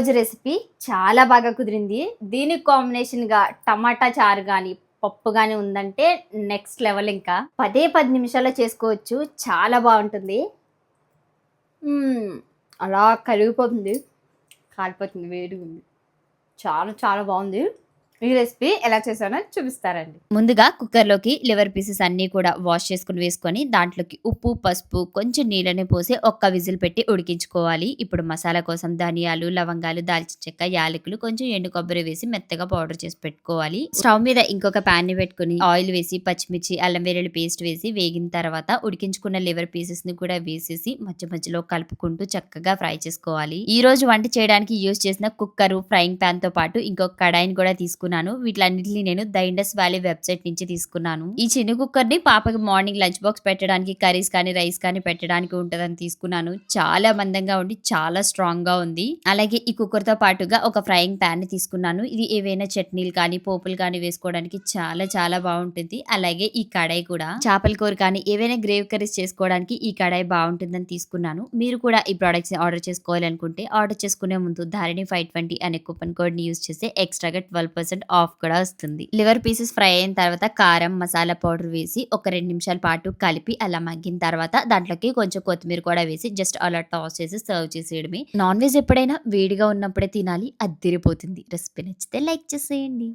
రోజు రెసిపీ చాలా బాగా కుదిరింది. దీనికి కాంబినేషన్గా టమాటా చారు కానీ పప్పు కానీ ఉందంటే నెక్స్ట్ లెవెల్ ఇంకా. పదే పది నిమిషాల్లో చేసుకోవచ్చు. చాలా బాగుంటుంది. అలా కరిగిపోతుంది. కాలిపోతుంది వేడిగా ఉంది చాలా చాలా బాగుంది. ఈ రెసిపీ ఎలా చేసానో చూపిస్తారండి. ముందుగా కుక్కర్లోకి లివర్ పీసెస్ అన్నీ కూడా వాష్ చేసుకుని వేసుకొని దాంట్లోకి ఉప్పు పసుపు కొంచెం నీళ్ళని పోసి ఒక్క విజిల్ పెట్టి ఉడికించుకోవాలి. ఇప్పుడు మసాలా కోసం ధనియాలు లవంగాలు దాల్చిన చెక్క యాలకులు కొంచెం ఎండు కొబ్బరి వేసి మెత్తగా పౌడర్ చేసి పెట్టుకోవాలి. స్టవ్ మీద ఇంకొక ప్యాన్ని పెట్టుకుని ఆయిల్ వేసి పచ్చిమిర్చి అల్లం వెల్లుల్లి పేస్ట్ వేసి వేగిన తర్వాత ఉడికించుకున్న లివర్ పీసెస్ని కూడా వేసేసి మధ్య మధ్యలో కలుపుకుంటూ చక్కగా ఫ్రై చేసుకోవాలి. ఈ రోజు వంట చేయడానికి యూజ్ చేసిన కుక్కర్ ఫ్రైయింగ్ పాన్తో పాటు ఇంకొక కడాయిని కూడా తీసుకుని తీసుకున్నాను. వీటిలన్నింటినీ నేను ద ఇండస్ వ్యాలీ వెబ్సైట్ నుంచి తీసుకున్నాను. ఈ చిన్న కుక్కర్ని పాపకి మార్నింగ్ లంచ్ బాక్స్ పెట్టడానికి కర్రీస్ కానీ రైస్ కానీ పెట్టడానికి ఉంటదని తీసుకున్నాను. చాలా మందంగా ఉండి చాలా స్ట్రాంగ్గా ఉంది. అలాగే ఈ కుక్కర్తో పాటుగా ఒక ఫ్రైయింగ్ పాన్ని తీసుకున్నాను. ఇది ఏవైనా చట్నీలు కానీ పోపులు కానీ వేసుకోవడానికి చాలా చాలా బాగుంటుంది. అలాగే ఈ కడాయి కూడా. చేపల కూర కానీ ఏవైనా గ్రేవ్ కర్రీస్ చేసుకోవడానికి ఈ కడాయి బాగుంటుందని తీసుకున్నాను. మీరు కూడా ఈ ప్రొడక్ట్స్ ఆర్డర్ చేసుకోవాలనుకుంటే ఆర్డర్ చేసుకునే ముందు ధారిణి ఫైవ్ ట్వంటీ అనే కూపన్ కోడ్ని యూస్ చేస్తే ఎక్స్ట్రాగా ట్వెల్వ్ పర్సెంట్ ఆఫ్ కూడా వస్తుంది. లివర్ పీసెస్ ఫ్రై అయిన తర్వాత కారం మసాలా పౌడర్ వేసి ఒక రెండు నిమిషాల పాటు కలిపి అలా మగ్గిన తర్వాత దాంట్లోకి కొంచెం కొత్తిమీర కూడా వేసి జస్ట్ అలా టాస్ చేసి సర్వ్ చేసేయడమే. నాన్ వెజ్ ఎప్పుడైనా వేడిగా ఉన్నప్పుడే తినాలి అద్దిరిపోతుంది రెసిపీ నచ్చితే లైక్ చేసేయండి.